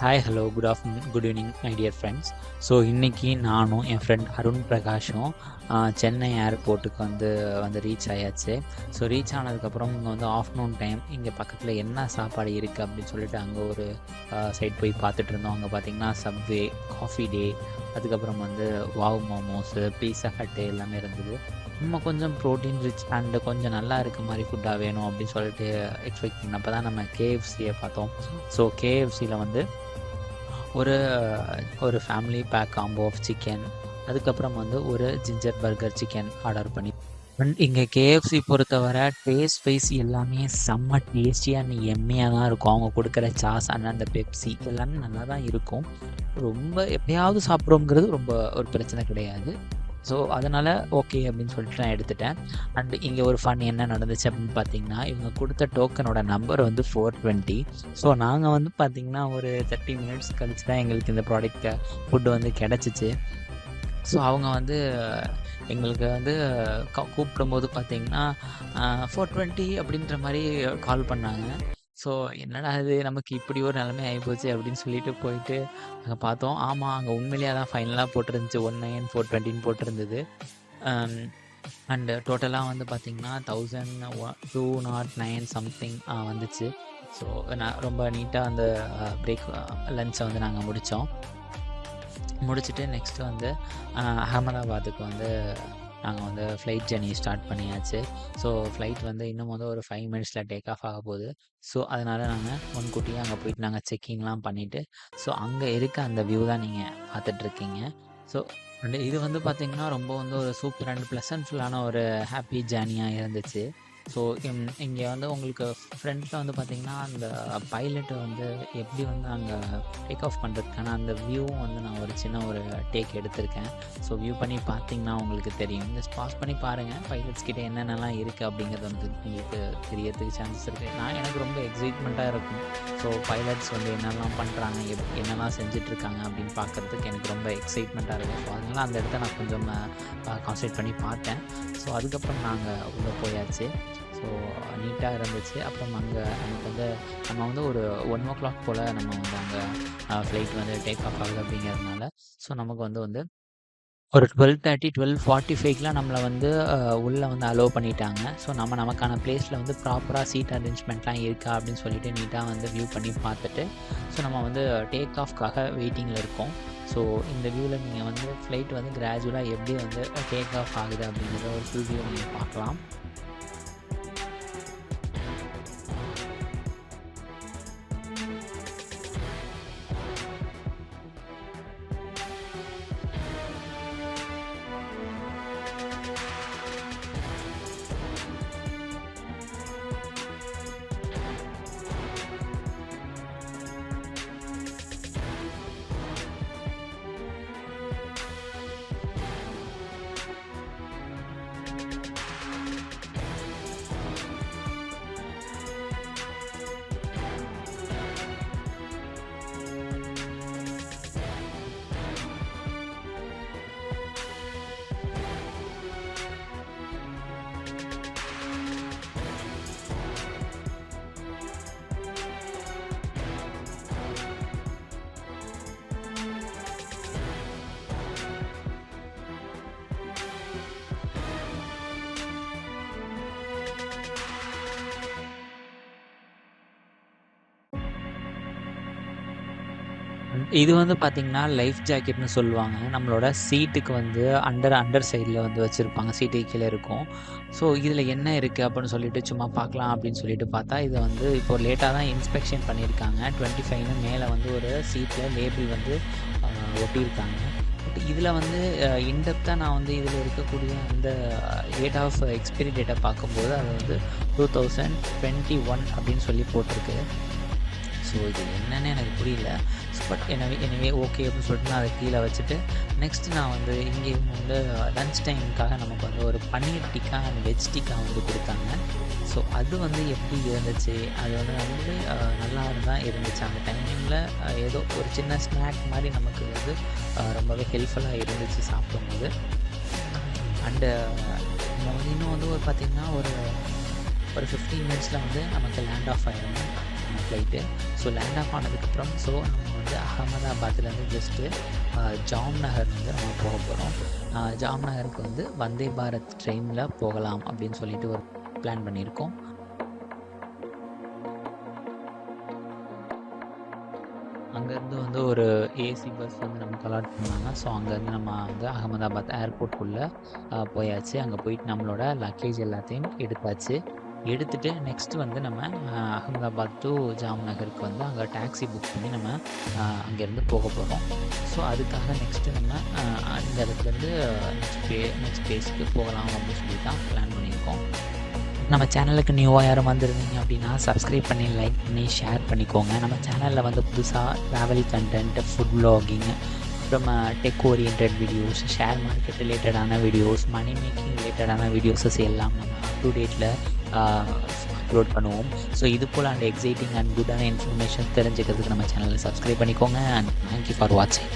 Hi hello good afternoon good evening my dear friends so இன்றைக்கி நானும் என் friend Arun பிரகாஷும் சென்னை ஏர்போர்ட்டுக்கு வந்து வந்து ரீச் ஆயாச்சு. ஸோ ரீச் ஆனதுக்கப்புறம் இங்கே வந்து ஆஃப்டர்நூன் டைம் இங்கே பக்கத்தில் என்ன சாப்பாடு இருக்குது அப்படின்னு சொல்லிட்டு அங்கே ஒரு சைட் போய் பார்த்துட்டு இருந்தோம். அங்கே பார்த்தீங்கன்னா சப்வே காஃபி டே அதுக்கப்புறம் வந்து வாவ் மோமோஸு பீஸா ஹட்டு எல்லாமே இருந்தது. இன்னும் கொஞ்சம் ப்ரோட்டீன் ரிச் அண்டு கொஞ்சம் நல்லா இருக்க மாதிரி ஃபுட்டாக வேணும் அப்படின்னு சொல்லிட்டு எக்ஸ்பெக்ட் பண்ணப்போ தான் நம்ம கேஎஃப்சியை பார்த்தோம். ஸோ கேஎஃப்சியில் வந்து ஒரு ஒரு family pack combo of chicken அதுக்கப்புறம் வந்து ஒரு ஜிஞ்சர் பர்கர் சிக்கன் ஆர்டர் பண்ணி. அண்ட் இங்கே கேஎஃப்சி பொறுத்தவரை டேஸ்ட் வைஸ் எல்லாமே செம்ம டேஸ்டியாக எம்மையாக தான் இருக்கும். அவங்க கொடுக்குற சாஸ் அண்ட் அந்த பெப்சி எல்லாமே நல்லா தான் இருக்கும். ரொம்ப எப்பயாவது சாப்பிட்றோங்கிறது ரொம்ப ஒரு பிரச்சனை கிடையாது. ஸோ அதனால் ஓகே அப்படின்னு சொல்லிட்டு நான் எடுத்துட்டேன். அண்ட் இங்கே ஒரு ஃபன் என்ன நடந்துச்சு அப்படின்னு பார்த்தீங்கன்னா இவங்க கொடுத்த டோக்கனோட நம்பர் வந்து ஃபோர் டுவெண்ட்டி ஸோ நாங்கள் வந்து பார்த்திங்கன்னா ஒரு தேர்ட்டி மினிட்ஸ் கழிச்சு தான் எங்களுக்கு இந்த ப்ராடக்ட்டை ஃபுட்டு வந்து கிடச்சிச்சு. ஸோ அவங்க வந்து எங்களுக்கு வந்து கூப்பிடும்போது பார்த்திங்கன்னா ஃபோர் டுவெண்ட்டி அப்படின்ற மாதிரி கால் பண்ணாங்க. ஸோ என்னடா இது? நமக்கு இப்படி ஒரு நிலைமை ஆகிப்போச்சு அப்படின்னு சொல்லிட்டு போயிட்டு அங்கே பார்த்தோம். ஆமாம் அங்கே உண்மையிலேயே தான் ஃபைனலாக போட்டிருந்துச்சு. ஒன் நைன் ஃபோர் டுவெண்ட்டின்னு போட்டிருந்தது. அண்டு டோட்டலாக வந்து பார்த்திங்கன்னா thousand two not nine something வந்துச்சு. ஸோ நான் ரொம்ப நீட்டாக அந்த பிரேக் லன்ச்சை வந்து நாங்கள் முடித்தோம் முடிச்சுட்டு நெக்ஸ்ட்டு வந்து அகமதாபாத்துக்கு வந்து நாங்கள் வந்து ஃப்ளைட் ஜர்னி ஸ்டார்ட் பண்ணியாச்சு. ஸோ ஃப்ளைட் வந்து இன்னும் வந்து ஒரு ஃபைவ் மினிட்ஸில் டேக் ஆஃப் ஆக போகுது. ஸோ அதனால் நாங்கள் முன்கூட்டியே அங்கே போயிட்டு நாங்கள் செக்கிங்லாம் பண்ணிவிட்டு ஸோ அங்கே இருக்க அந்த வியூ தான் நீங்கள் பார்த்துட்ருக்கீங்க. ஸோ இது வந்து பார்த்திங்கன்னா ரொம்ப வந்து ஒரு சூப்பர் அண்ட் ப்ளசன்ஃபுல்லான ஒரு ஹாப்பி ஜேர்னியாக இருந்துச்சு. ஸோ இங்கே வந்து உங்களுக்கு ஃப்ரண்ட்டில் வந்து பார்த்திங்கன்னா அந்த பைலட்டை வந்து எப்படி வந்து அங்கே டேக் ஆஃப் பண்ணுறதுக்கான அந்த வியூவும் வந்து நான் ஒரு சின்ன ஒரு டேக் எடுத்திருக்கேன். ஸோ வியூ பண்ணி பார்த்தீங்கன்னா உங்களுக்கு தெரியும். ஜஸ்ட் பாஸ் பண்ணி பாருங்கள் பைலட்ஸ் கிட்டே என்னென்னலாம் இருக்குது அப்படிங்கிறது வந்து உங்களுக்கு தெரியறதுக்கு சான்சஸ் இருக்குது நான் எனக்கு ரொம்ப எக்ஸைட்மெண்ட்டாக இருக்கும். ஸோ பைலட்ஸ் வந்து என்னெல்லாம் பண்ணுறாங்க எப் என்னெல்லாம் செஞ்சிட்ருக்காங்க அப்படின்னு பார்க்குறதுக்கு எனக்கு ரொம்ப எக்ஸைட்மெண்ட்டாக இருக்கும் ஸோ அதனால அந்த இடத்த நான் கொஞ்சம் கான்சன்ட்ரேட் பண்ணி பார்த்தேன். ஸோ அதுக்கப்புறம் நாங்கள் உள்ளே போயாச்சு. ஸோ நீட்டாக இருந்துச்சு. அப்புறம் அங்கே எனக்கு வந்து நம்ம வந்து ஒரு ஒன் ஓ கிளாக் போல் நம்ம வந்து அங்கே ஃப்ளைட் வந்து டேக் ஆஃப் ஆகுது அப்படிங்கிறதுனால. ஸோ நமக்கு வந்து வந்து ஒரு டுவெல் தேர்ட்டி டுவெல் ஃபார்ட்டி ஃபைவ்க்கெலாம் நம்மளை வந்து உள்ளே வந்து அலோவ் பண்ணிட்டாங்க. ஸோ நம்ம நமக்கான பிளேஸில் வந்து ப்ராப்பராக சீட் அரேஞ்ச்மெண்ட்லாம் இருக்கா அப்படின்னு சொல்லிட்டு நீட்டாக வந்து வியூ பண்ணி பார்த்துட்டு ஸோ நம்ம வந்து டேக் ஆஃப்காக வெயிட்டிங்கில் இருக்கோம். ஸோ இந்த வியூவில் நீங்கள் வந்து ஃப்ளைட் வந்து கிராஜுவலாக எப்படி வந்து டேக் ஆஃப் ஆகுது அப்படிங்கிறத ஒரு ஃபுல் வியூ நீங்கள் பார்க்கலாம். இது வந்து பார்த்தீங்கன்னா லைஃப் ஜாக்கெட்னு சொல்லுவாங்க. நம்மளோட சீட்டுக்கு வந்து அண்டர் அண்டர் சைடில் வந்து வச்சுருப்பாங்க. சீட்டுக்கு கீழே இருக்கும். ஸோ இதில் என்ன இருக்குது அப்படின்னு சொல்லிட்டு சும்மா பார்க்கலாம் அப்படின்னு சொல்லிட்டு பார்த்தா இதை வந்து இப்போ லேட்டாக தான் இன்ஸ்பெக்ஷன் பண்ணியிருக்காங்க. டுவெண்ட்டி ஃபைவ்னு மேலே வந்து ஒரு சீட்டில் லேபிள் வந்து ஒட்டியிருக்காங்க. பட் இதில் வந்து இன்டெப்த்தாக நான் வந்து இதில் இருக்கக்கூடிய அந்த டேட் ஆஃப் எக்ஸ்பைரி டேட்டை பார்க்கும்போது அது வந்து டூ தௌசண்ட் டுவெண்ட்டி ஒன் அப்படின்னு சொல்லி போட்டிருக்கு. ஸோ இது என்னன்னு எனக்கு புரியல. பட் எனவே எனவே ஓகே அப்படின்னு சொல்லிட்டு நான் அதை கீழே வச்சுட்டு நெக்ஸ்ட் நான் வந்து இங்கே வந்து லன்ச் டைமுக்காக நமக்கு வந்து ஒரு பன்னீர் டிக்கா அண்ட் வெஜ் டிக்கா வந்து கொடுத்தாங்க. ஸோ அது வந்து எப்படி இருந்துச்சு? அது வந்து வந்து நல்லா தான் இருந்துச்சு. அந்த டைமிங்கில் ஏதோ ஒரு சின்ன ஸ்நாக் மாதிரி நமக்கு வந்து ரொம்பவே ஹெல்ப்ஃபுல்லாக இருந்துச்சு சாப்பிடும்போது. அண்டு இன்னும் வந்து ஒரு பார்த்திங்கன்னா ஒரு ஒரு ஃபிஃப்டீன் மினிட்ஸில் வந்து நமக்கு லேண்ட் ஆஃப் ஆயிடும் ஃப்ளைட்டு ஸோ லேண்ட் ஆஃப் ஆனதுக்கப்புறம் ஸோ நம்ம வந்து அகமதாபாத்லேருந்து ஜஸ்ட்டு ஜாம் நகர் வந்து நம்ம போக போகிறோம் ஜாம் நகருக்கு வந்து வந்தே பாரத் ட்ரெயினில் போகலாம் அப்படின்னு சொல்லிட்டு ஒரு பிளான் பண்ணியிருக்கோம். அங்கேருந்து வந்து ஒரு ஏசி பஸ் வந்து நமக்கு அலாட் பண்ணாங்க. ஸோ அங்கேருந்து நம்ம வந்து அகமதாபாத் ஏர்போர்ட்குள்ளே போயாச்சு. அங்கே போயிட்டு நம்மளோட லக்கேஜ் எல்லாத்தையும் எடுத்தாச்சு. எடுத்துகிட்டு நெக்ஸ்ட்டு வந்து நம்ம அகமதாபாத் டு ஜாம் நகருக்கு வந்து அங்கே டாக்ஸி புக் பண்ணி நம்ம அங்கேருந்து போக போகிறோம் ஸோ அதுக்காக நெக்ஸ்ட்டு நம்ம அஹ், அந்த இடத்துலேருந்து நெக்ஸ்ட் பே நெக்ஸ்ட் பிளேஸ்க்கு போகலாம் அப்படின்னு சொல்லி தான் பிளான் பண்ணியிருக்கோம். நம்ம சேனலுக்கு நியூவாக யாரும் வந்திருந்தீங்க அப்படின்னா சப்ஸ்கிரைப் பண்ணி லைக் பண்ணி ஷேர் பண்ணிக்கோங்க. நம்ம சேனலில் வந்து புதுசாக ட்ராவல் கண்டென்ட் ஃபுட் vlogging அப்புறமா tech orient videos share market ரிலேட்டடான வீடியோஸ் மணி மேக்கிங் ரிலேட்டடான வீடியோஸஸ் எல்லாம் நம்ம அப் டு டேட்டில் அப்லோட் பண்ணுவோம். ஸோ இது போல் அண்ட் எக்ஸைட்டிங் அண்ட் குட்டான இன்ஃபர்மேஷன் தெரிஞ்சுக்கிறதுக்கு நம்ம சேனலை சப்ஸ்கிரைப் பண்ணிக்கோங்க அண்ட் தேங்க்யூ ஃபார் வாட்சிங்